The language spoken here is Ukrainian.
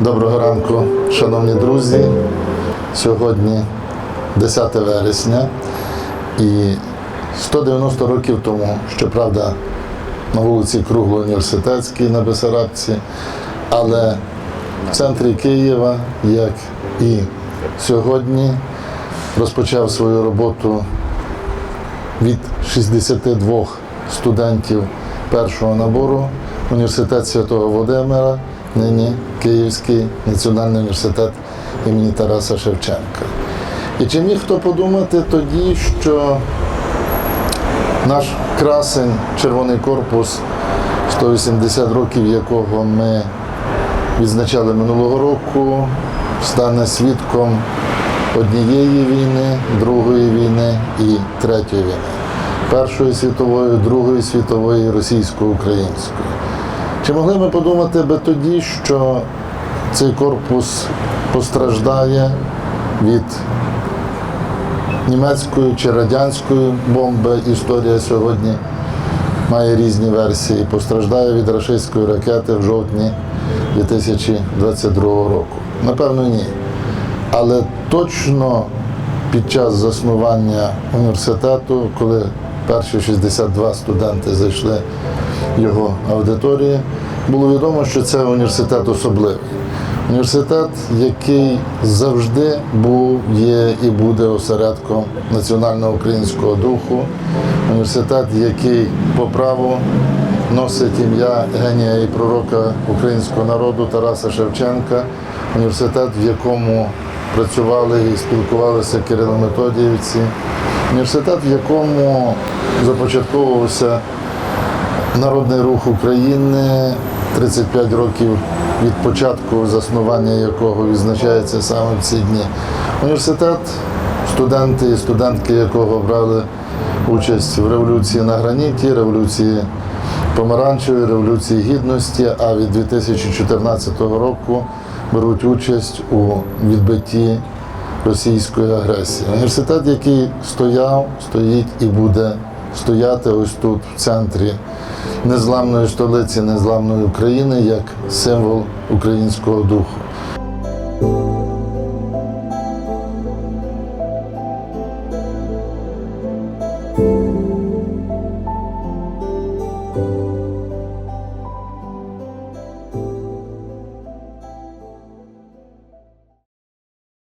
Доброго ранку, шановні друзі. Сьогодні 10 вересня і 190 років тому, щоправда, на вулиці Кругло-Університетській на Бесарабці, але в центрі Києва, як і сьогодні, розпочав свою роботу від 62 студентів першого набору університет Святого Володимира, нині Київський національний університет імені Тараса Шевченка. І чи міг хто подумати тоді, що наш красень, червоний корпус, 180 років якого ми відзначали минулого року, стане свідком однієї війни, другої війни і третьої війни. Першої світової, Другої світової, російсько-української. Чи могли ми подумати би тоді, що цей корпус постраждає від німецької чи радянської бомби? Історія сьогодні має різні версії. Постраждає від рашистської ракети в жовтні 2022 року. Напевно, ні. Але точно під час заснування університету, коли перші 62 студенти зайшли його аудиторії, було відомо, що це університет особливий. Університет, який завжди був, є і буде осередком національного українського духу, університет, який по праву носить ім'я генія і пророка українського народу Тараса Шевченка, університет, в якому працювали і спілкувалися Кирило-Методіївці, університет, в якому започатковувався Народний рух України 35 років від початку заснування якого відзначається саме в ці дні. Університет, студенти і студентки якого брали участь в революції на граніті, революції помаранчевої, революції гідності, а від 2014 року беруть участь у відбитті російської агресії. Університет, який стояв, стоїть і буде стояти ось тут, в центрі незламної столиці, незламної України, як символ українського духу.